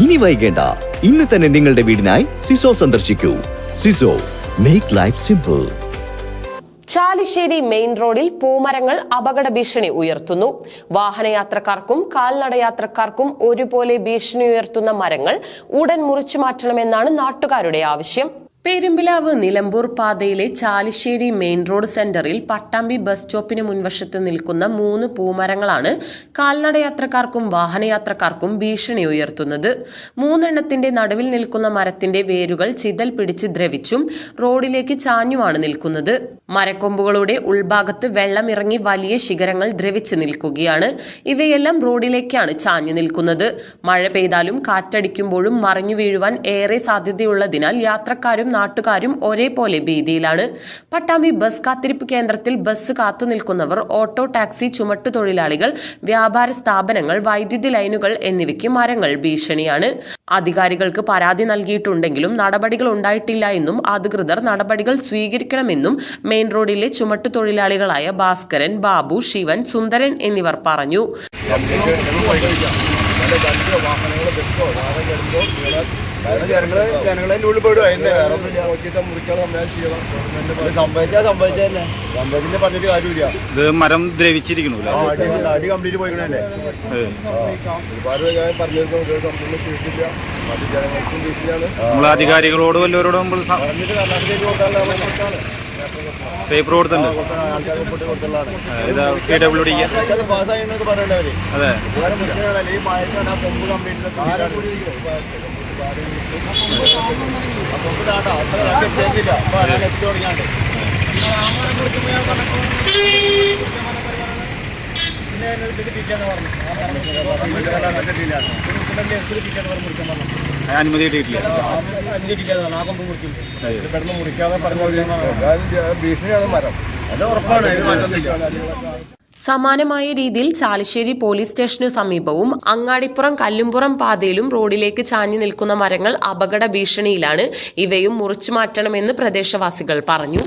ഇനി വൈകേണ്ട. ഇന്ന് തന്നെ നിങ്ങളുടെ വീടിനായി സിസോ സന്ദർശിക്കൂ. സിസോ make life simple Chalissery main റോഡിൽ പൂമരങ്ങൾ അപകട ഭീഷണി ഉയർത്തുന്നു. വാഹനയാത്രക്കാർക്കും കാൽനടയാത്രക്കാർക്കും ഒരുപോലെ ഭീഷണി ഉയർത്തുന്ന മരങ്ങൾ ഉടൻ മുറിച്ചു മാറ്റണമെന്നാണ് നാട്ടുകാരുടെ ആവശ്യം. പെരുമ്പിലാവ് നിലമ്പൂർ പാതയിലെ ചാലിശ്ശേരി മെയിൻ റോഡ് സെന്ററിൽ പട്ടാമ്പി ബസ് സ്റ്റോപ്പിന് മുൻവശത്ത് നിൽക്കുന്ന മൂന്ന് പൂമരങ്ങളാണ് കാൽനടയാത്രക്കാർക്കും വാഹനയാത്രക്കാർക്കും ഭീഷണി ഉയർത്തുന്നത്. മൂന്നെണ്ണത്തിന്റെ നടുവിൽ നിൽക്കുന്ന മരത്തിന്റെ വേരുകൾ ചിതൽ പിടിച്ച് ദ്രവിച്ചും റോഡിലേക്ക് ചാഞ്ഞുമാണ് നിൽക്കുന്നത്. മരക്കൊമ്പുകളുടെ ഉൾഭാഗത്ത് വെള്ളം ഇറങ്ങി വലിയ ശിഖരങ്ങൾ ദ്രവിച്ച് നിൽക്കുകയാണ്. ഇവയെല്ലാം റോഡിലേക്കാണ് ചാഞ്ഞു നിൽക്കുന്നത്. മഴ പെയ്താലും കാറ്റടിക്കുമ്പോഴും മറിഞ്ഞു വീഴുവാൻ ഏറെ സാധ്യതയുള്ളതിനാൽ യാത്രക്കാരും നാട്ടുകാരും ഒരേപോലെ ഭീതിയിലാണ്. പട്ടാമ്പി ബസ് കാത്തിരിപ്പ് കേന്ദ്രത്തിൽ ബസ് കാത്തു നിൽക്കുന്നവർ ഓട്ടോ ടാക്സി ചുമട്ടുതൊഴിലാളികൾ വ്യാപാര സ്ഥാപനങ്ങൾ വൈദ്യുതി ലൈനുകൾ എന്നിവയ്ക്ക് മരങ്ങൾ ഭീഷണിയാണ്. അധികാരികൾക്ക് പരാതി നൽകിയിട്ടുണ്ടെങ്കിലും നടപടികൾ ഉണ്ടായിട്ടില്ല എന്നും അധികൃതർ നടപടികൾ സ്വീകരിക്കണമെന്നും മെയിൻ റോഡിലെ ചുമട്ടുതൊഴിലാളികളായ ഭാസ്കരൻ ബാബു ശിവൻ സുന്ദരൻ എന്നിവർ പറഞ്ഞു. ജനങ്ങൾ ഉള്ളിൽ പെടും അതിന്റെ വേറെ ഒന്നും സംഭവിച്ചിട്ട് പറഞ്ഞിട്ട് കാര്യമില്ല. ഇത് മരം ദ്രവിച്ചിരിക്കണല്ലോ? അടി അടി കംപ്ലീറ്റ് പോയിക്കണല്ലേ ഒരുപാട് ഞാൻ പറഞ്ഞിരുന്നു. ഒരു കംപ്ലീറ്റ് ചെയ്തിട്ടില്ല. അത് ജനങ്ങൾക്കും വീട്ടിലാണ് നമ്മൾ അധികാരികളോട് വല്ലവരോടും പറഞ്ഞിട്ട് കൊടുക്കാനുള്ള പേപ്പർ കൊടുത്തിട്ടുണ്ട്. അതെ. പൊട്ടി കൊടുത്തുള്ളതാണ് ഇത്? ആ ഭീഷണിയാണ് മരം. അത് ഉറപ്പാണ് സമാനമായ രീതിയിൽ ചാലിശ്ശേരി പോലീസ് സ്റ്റേഷന് സമീപവും അങ്ങാടിപ്പുറം കല്ലുംപുറം പാതയിലും റോഡിലേക്ക് ചാഞ്ഞു നിൽക്കുന്ന മരങ്ങൾ അപകട ഭീഷണിയിലാണ്. ഇവയും മുറിച്ചു മാറ്റണമെന്ന് പ്രദേശവാസികൾ പറഞ്ഞു.